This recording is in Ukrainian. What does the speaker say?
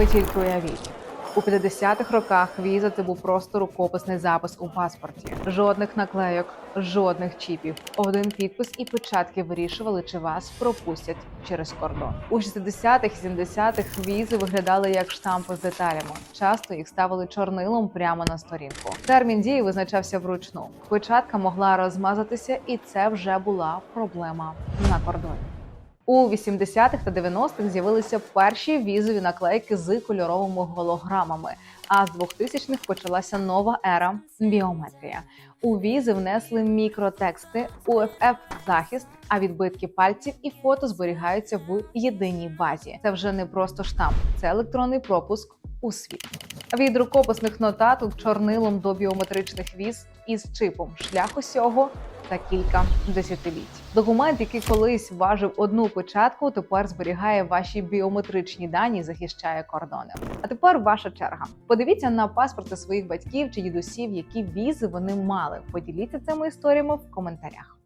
Ви тільки уявіть. У 50-х роках віза це був просто рукописний запис у паспорті. Жодних наклейок, жодних чіпів. Один підпис і печатки вирішували, чи вас пропустять через кордон. У 60-х і 70-х візи виглядали як штампи з деталями. Часто їх ставили чорнилом прямо на сторінку. Термін дії визначався вручну. Печатка могла розмазатися, і це вже була проблема на кордоні. У 80-х та 90-х з'явилися перші візові наклейки з кольоровими голограмами. А з 2000-х почалася нова ера біометрія. У візи внесли мікротексти, UFF захист, а відбитки пальців і фото зберігаються в єдиній базі. Це вже не просто штамп, це електронний пропуск у світ. Від рукописних нотаток чорнилом до біометричних віз із чипом шлях усього та кілька десятиліть. Документ, який колись важив одну печатку, тепер зберігає ваші біометричні дані, захищає кордони. А тепер ваша черга. Подивіться на паспорти своїх батьків чи дідусів, які візи вони мали. Поділіться цими історіями в коментарях.